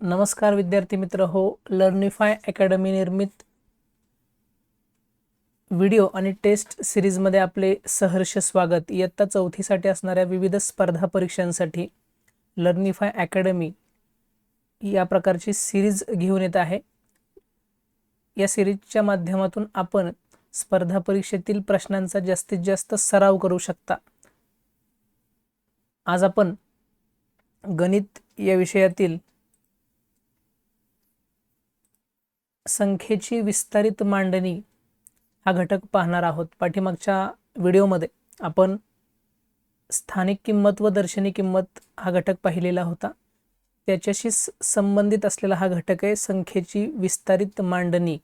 नमस्कार विद्यार्थी मित्र. हो लर्निफाय अकॅडमी निर्मित व्हिडिओ आणि टेस्ट सिरीजमध्ये आपले सहर्ष स्वागत. इयत्ता चौथीसाठी असणाऱ्या विविध स्पर्धा परीक्षांसाठी लर्निफाय अकॅडमी या प्रकारची सिरीज घेऊन येत आहे. या सिरीजच्या माध्यमातून आपण स्पर्धा परीक्षेतील प्रश्नांचा जास्तीत जास्त सराव करू शकता. आज आपण गणित या विषयातील संख्येची विस्तारित मांडणी हा घटक पाहणार आहोत. पाठीमागच्या व्हिडिओमध्ये आपण स्थानिक किंमत व दर्शनी किंमत हा घटक पाहिलेला होता. त्याच्याशी स- संबंधित असलेला हा घटक आहे संख्येची विस्तारित मांडणी.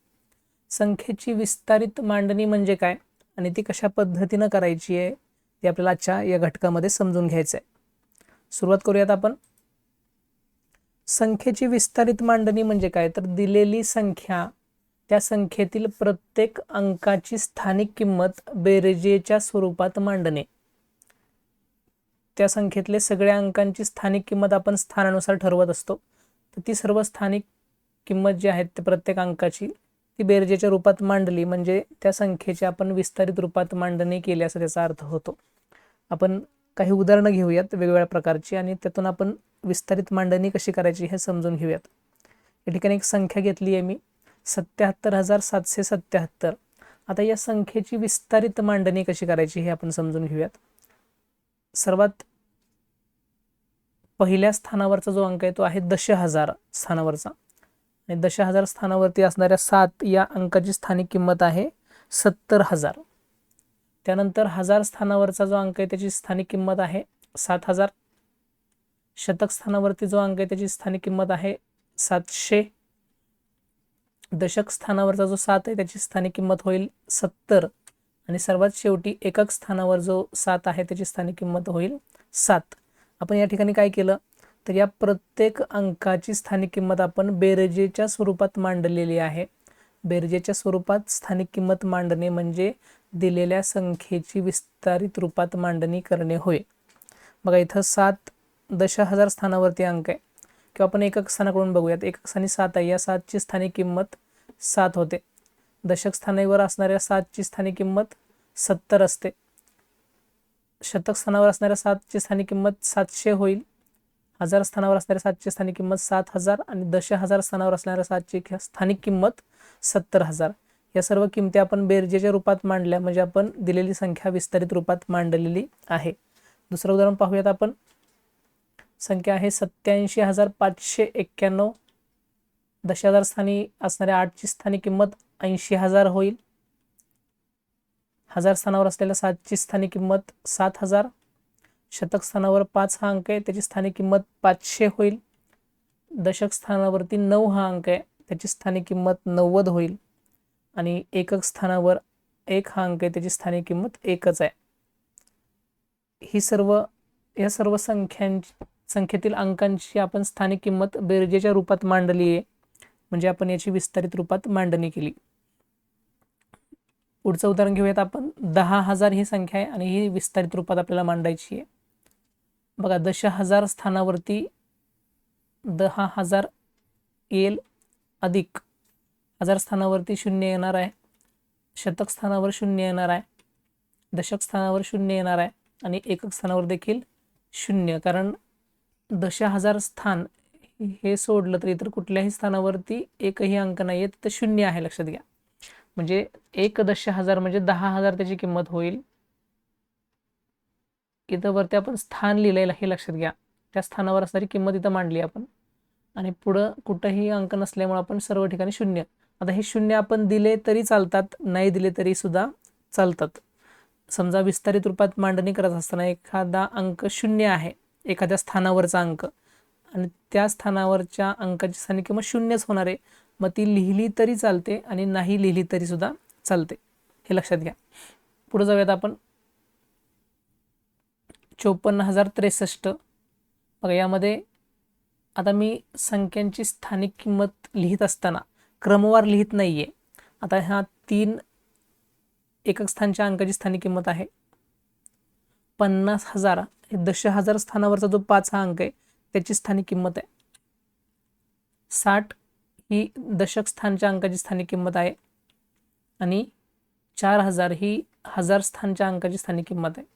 संख्येची विस्तारित मांडणी म्हणजे काय आणि ती कशा पद्धतीनं करायची आहे ते आपल्याला आजच्या या घटकामध्ये समजून घ्यायचं आहे सुरुवात करूयात आपण. संख्येची विस्तारित मांडणी म्हणजे काय? तर दिलेली संख्या त्या संख्येतील प्रत्येक अंकाची स्थानिक किंमत बेरजेच्या स्वरूपात मांडणे. त्या संख्येतले सगळ्या अंकांची स्थानिक किंमत आपण स्थानानुसार ठरवत असतो. तर ती सर्व स्थानिक किंमत जी आहेत ते प्रत्येक अंकाची ती बेरजेच्या रूपात मांडली म्हणजे त्या संख्येची आपण विस्तारित रूपात मांडणी केली असं त्याचा अर्थ होतो. आपण काही उदाहरणं घेऊयात वेगवेगळ्या प्रकारची आणि त्यातून आपण विस्तारित मांडणी कशी करायची हे समजून घेऊयात. या ठिकाणी एक संख्या घेतली आहे मी सत्याहत्तर हजार सातशे सत्याहत्तर. आता या संख्येची विस्तारित मांडणी कशी करायची हे आपण समजून घेऊयात. सर्वात पहिल्या स्थानावरचा जो अंक आहे तो आहे दश हजार स्थानावरचा. आणि दश हजार स्थानावरती असणाऱ्या सात या अंकाची स्थानिक किंमत आहे सत्तर हजार. त्यानंतर हजार स्थानावरचा जो अंक आहे त्याची स्थानिक किंमत आहे सात हजार. शतक स्थानावरती जो अंक आहे त्याची स्थानिक किंमत आहे सातशे. दशक स्थानावरचा जो सात आहे त्याची स्थानिक किंमत होईल सत्तर. आणि सर्वात शेवटी एकक स्थानावर जो सात आहे त्याची स्थानिक किंमत होईल सात. आपण या ठिकाणी काय केलं? तर या प्रत्येक अंकाची स्थानिक किंमत आपण बेरजेच्या स्वरूपात मांडलेली आहे. बेरजेच्या स्वरूपात स्थानिक किंमत मांडणे म्हणजे दिलेल्या संख्येची विस्तारित रूपात मांडणी करणे होय. बघा इथं सात दश हजार स्थानावरती अंक आहे. किंवा आपण एकक स्थानाकडून बघूयात. एकक स्थानी सात आहे. या सातची स्थानिक किंमत सात होते. दशक स्थानावर असणाऱ्या सातची स्थानिक किंमत सत्तर असते. शतक स्थानावर असणाऱ्या सातची स्थानिक किंमत सातशे होईल. हजार स्थानावर असणाऱ्या सातची स्थानिक किंमत सात हजार आणि दश हजार स्थानावर असणाऱ्या सातची स्थानिक किंमत सत्तर हजार. या सर्व किमती आपण बेरजेच्या रूपात मांडल्या म्हणजे आपण दिलेली संख्या विस्तारित रूपात मांडलेली आहे. दुसरं उदाहरण पाहूयात आपण. संख्या आहे सत्याऐंशी हजार पाचशे एक्क्याण्णव. दश हजार स्थानी असणाऱ्या आठची स्थानी किंमत ऐंशी हजार होईल. हजार स्थानावर असलेल्या सातची स्थानी किंमत सात हजार. शतक स्थानावर पाच हा अंक आहे त्याची स्थानिक किंमत पाचशे होईल. दशक स्थानावरती नऊ हा अंक आहे त्याची स्थानिक किंमत नव्वद होईल. आणि एकक स्थानावर एक हा अंक आहे त्याची स्थानिक किंमत एकच आहे. ही सर्व या सर्व संख्यांची संख्येतील अंकांची आपण स्थानिक किंमत बेरजेच्या रूपात मांडली आहे. म्हणजे आपण याची विस्तारित रूपात मांडणी केली. पुढचं उदाहरण घेऊयात आपण. दहा हजार ही संख्या आहे आणि ही विस्तारित रूपात आपल्याला मांडायची आहे. बघा दश हजार स्थानावरती दहा हजार एल अधिक हजार स्थानावरती शून्य येणार आहे. शतक स्थानावर शून्य येणार आहे. दशक स्थानावर शून्य येणार आहे आणि एकक स्थानावर देखील शून्य. कारण दश हजार स्थान हे सोडलं तर इतर कुठल्याही स्थानावरती एकही अंक नाही आहे तर शून्य आहे लक्षात घ्या. म्हणजे एक दश हजार म्हणजे दहा हजार त्याची किंमत होईल. इथं वरती आपण स्थान लिहिलेलं हे लक्षात घ्या. त्या स्थानावर असणारी किंमत इथं मांडली आपण. आणि पुढं कुठंही अंक नसल्यामुळे आपण सर्व ठिकाणी शून्य. आता हे शून्य आपण दिले तरी चालतात नाही दिले तरी सुद्धा चालतात. समजा विस्तारित रूपात मांडणी करत असताना एखादा अंक शून्य आहे एखाद्या स्थानावरचा अंक. आणि त्या स्थानावरच्या अंकाची स्थानी किंमत शून्यच होणार आहे. मग ती लिहिली तरी चालते आणि नाही लिहिली तरी सुद्धा चालते. हे लक्षात घ्या. पुढे जाऊयात आपण. चोपन्न हजार त्रेसष्ट. बघा यामध्ये आता मी संख्यांची स्थानिक किंमत लिहित असताना क्रमवार लिहित नाही आहे आता ह्या तीन एकक स्थानच्या अंकाची स्थानिक किंमत आहे. पन्नास हजार हे दश हजार स्थानावरचा जो पाच हा अंक आहे त्याची स्थानिक किंमत आहे. साठ ही दशक स्थानच्या अंकाची स्थानिक किंमत आहे. आणि चार हजार ही हजार स्थानच्या अंकाची स्थानिक किंमत आहे.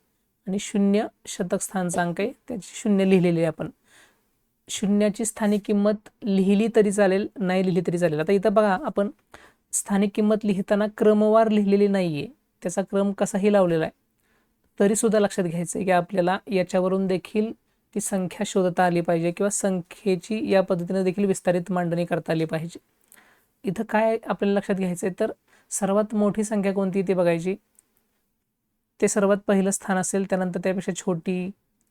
आणि शून्य शतक स्थानचा अंक आहे त्याची शून्य लिहिलेली आहे आपण. शून्याची स्थानिक किंमत लिहिली तरी चालेल नाही लिहिली तरी चालेल. आता इथं बघा आपण स्थानिक किंमत लिहिताना क्रमवार लिहिलेली नाही आहे त्याचा क्रम कसाही लावलेला आहे. तरीसुद्धा लक्षात घ्यायचं आहे की आपल्याला याच्यावरून देखील ती संख्या शोधता आली पाहिजे किंवा संख्येची या पद्धतीने देखील विस्तारित मांडणी करता आली पाहिजे. इथं काय आपल्याला लक्षात घ्यायचं आहे तर सर्वात मोठी संख्या कोणती ती बघायची. ते सर्वात पहिलं स्थान असेल त्यानंतर त्यापेक्षा छोटी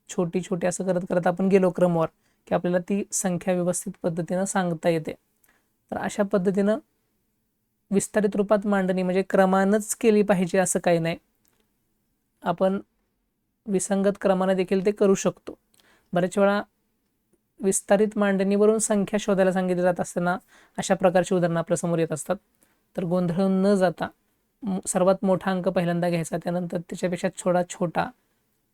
छोटी छोटी असं करत करत आपण गेलो क्रमवार. की आपल्याला ती संख्या व्यवस्थित पद्धतीनं सांगता येते. तर अशा पद्धतीनं विस्तारित रूपात मांडणी म्हणजे क्रमानंच केली पाहिजे असं काही नाही. आपण विसंगत क्रमाने देखील ते करू शकतो. बऱ्याच वेळा विस्तारित मांडणीवरून संख्या शोधायला सांगितली जात असताना अशा प्रकारची उदाहरणं आपल्यासमोर येत असतात. तर गोंधळून न जाता सर्वात मोठा अंक पहिल्यांदा घ्यायचा त्यानंतर त्याच्यापेक्षा थोडा छोटा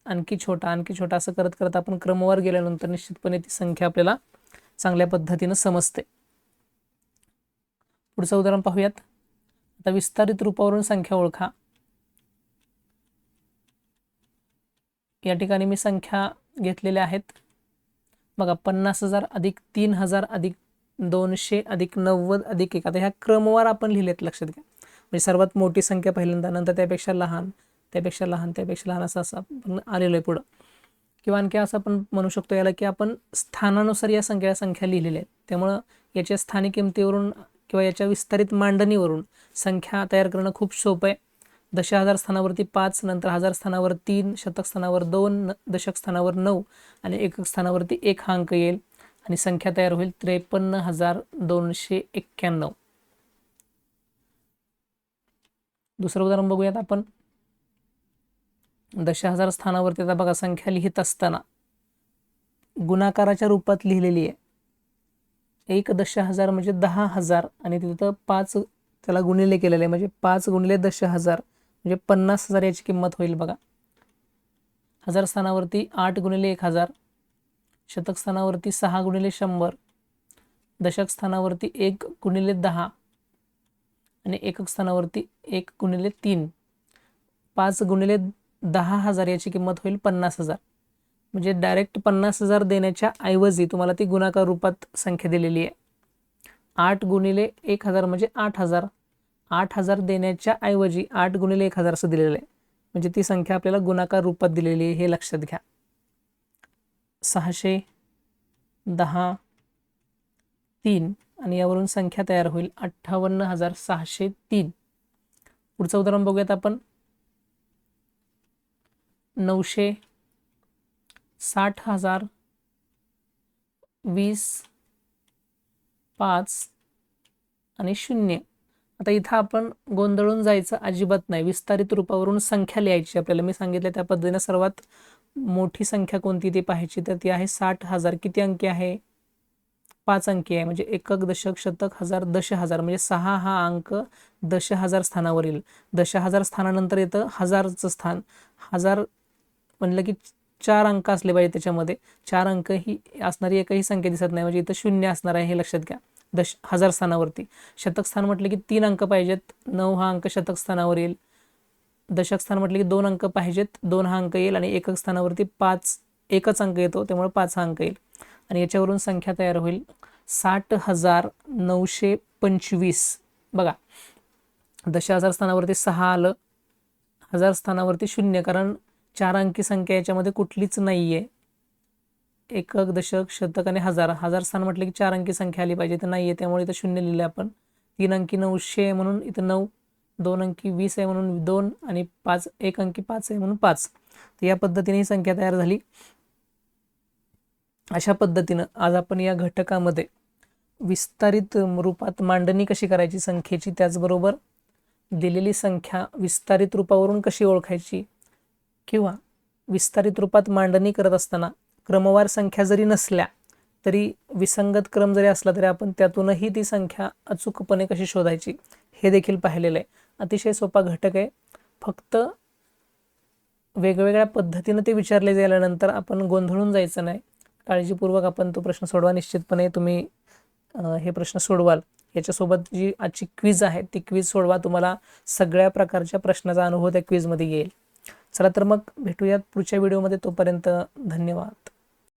आणखी छोटा आणखी छोटा असं करत करत आपण क्रमवार गेल्यानंतर निश्चितपणे ती संख्या आपल्याला चांगल्या पद्धतीनं समजते. पुढचं उदाहरण पाहूयात. आता विस्तारित रूपावरून संख्या ओळखा. या ठिकाणी मी संख्या घेतलेल्या आहेत. बघा पन्नास हजार अधिक तीन हजार अधिक दोनशे अधिक नव्वद अधिक एक. आता ह्या क्रमवार आपण लिहिलेत लक्षात घ्या. म्हणजे सर्वात मोठी संख्या पहिल्यांदा नंतर त्यापेक्षा लहान. त्यापेक्षा लहान त्यापेक्षा लहान असं असं आपण आलेलो आहे पुढं. किंवा आणखी असं आपण म्हणू शकतो याला की आपण स्थानानुसार या संख्या संख्या लिहिलेल्या आहेत. त्यामुळं याच्या स्थानिक किमतीवरून किंवा याच्या विस्तारित मांडणीवरून संख्या तयार करणं खूप सोपं आहे. दश हजार स्थानावरती पाच नंतर हजार स्थानावर तीन शतक स्थानावर दोन दशक स्थानावर नऊ आणि एकक स्थानावरती एक हा अंक येईल आणि संख्या तयार होईल त्रेपन्न हजार दोनशे एक्क्याण्णव. दुसरं उदाहरण बघूयात आपण. दश हजार स्थानावरती आता बघा संख्या लिहित असताना. गुणाकाराच्या रूपात लिहिलेली आहे. एक दश हजार म्हणजे दहा हजार आणि तिथं पाच त्याला गुणिले केलेले आहे. म्हणजे पाच गुणिले दश हजार म्हणजे पन्नास हजार याची किंमत होईल बघा. हजार स्थानावरती आठ गुणिले एक हजार शतक स्थानावरती सहा गुणिले शंभर दशक स्थानावरती एक गुणिले दहा आणि एकक स्थानावरती एक गुणिले तीन. पाच गुणिले दहा हजार याची किंमत होईल पन्नास हजार. म्हणजे डायरेक्ट पन्नास हजार देण्याच्या ऐवजी तुम्हाला ती गुणाकार रूपात संख्या दिलेली आहे. आठ गुणिले एक हजार म्हणजे आठ हजार. आठ हजार देण्याच्या ऐवजी आठ गुणिले एक हजार असं दिलेलं आहे. म्हणजे ती संख्या आपल्याला गुणाकार रूपात दिलेली आहे हे लक्षात घ्या. सहाशे दहा तीन आणि यावरून संख्या तयार होईल अठ्ठावन्न हजार सहाशे तीन. पुढचं उदाहरण बघूयात आपण. नऊशे साठ हजार वीस पाच आणि शून्य. आता इथं आपण गोंधळून जायचं अजिबात नाही. विस्तारित रूपावरून संख्या लिहायची आपल्याला. मी सांगितलं त्या पद्धतीने सर्वात मोठी संख्या कोणती ती पाहायची? तर ती आहे साठ हजार. किती अंकी आहे? पाच अंकी आहे. म्हणजे एकक दशक शतक हजार दश हजार. म्हणजे सहा हा अंक दश हजार स्थानावरील. दश हजार स्थानानंतर येतं हजारचं स्थान. हजार म्हणलं की चार अंक असले पाहिजे त्याच्यामध्ये. चार अंक ही असणारी एकही संख्या दिसत नाही. म्हणजे इथं शून्य असणार आहे हे लक्षात घ्या. दश हजार स्थानावरती. शतक स्थान म्हटलं की तीन अंक पाहिजेत. नऊ हा अंक शतक स्थानावर येईल. दशक स्थान म्हटलं की दोन अंक पाहिजेत. दोन हा अंक येईल आणि एकक स्थानावरती पाच एकच अंक येतो. त्यामुळे पाच हा अंक येईल. आणि याच्यावरून संख्या तयार होईल. साठ हजार नऊशे पंचवीस. बघा. दश हजार स्थानावरती सहा आलं. हजार स्थानावरती शून्य. कारण चार अंकी संख्या याच्यामध्ये कुठलीच नाही आहे एकक दशक शतक आणि हजार. हजार स्थान म्हटलं की चार अंकी संख्या आली पाहिजे. तर नाही आहे त्यामुळे इथं शून्य लिहिलं आपण. तीन अंकी नऊशे आहे म्हणून इथं नऊ दोन अंकी वीस आहे म्हणून दोन आणि पाच एक अंकी पाच आहे म्हणून पाच. तर या पद्धतीने ही संख्या तयार झाली. अशा पद्धतीनं आज आपण या घटकामध्ये विस्तारित रूपात मांडणी कशी करायची संख्येची त्याचबरोबर दिलेली संख्या विस्तारित रूपावरून कशी ओळखायची किंवा विस्तारित रूपात मांडणी करत असताना क्रमवार संख्या जरी नसल्या तरी विसंगत क्रम जरी असला तरी आपण त्यातूनही ती संख्या अचूकपणे कशी शोधायची हे देखील पाहिलेलं आहे. अतिशय सोपा घटक आहे. फक्त वेगवेगळ्या पद्धतीनं ते विचारले गेल्यानंतर आपण गोंधळून जायचं नाही. काळजीपूर्वक आपण तो प्रश्न सोडवा. निश्चितपणे तुम्ही हे प्रश्न सोडवाल. याच्यासोबत जी आजची क्विज आहे ती क्विज सोडवा. तुम्हाला सगळ्या प्रकारच्या प्रश्नाचा अनुभव त्या क्विजमध्ये येईल. चला तर मग भेटूयात पुढच्या व्हिडिओमध्ये. तोपर्यंत धन्यवाद.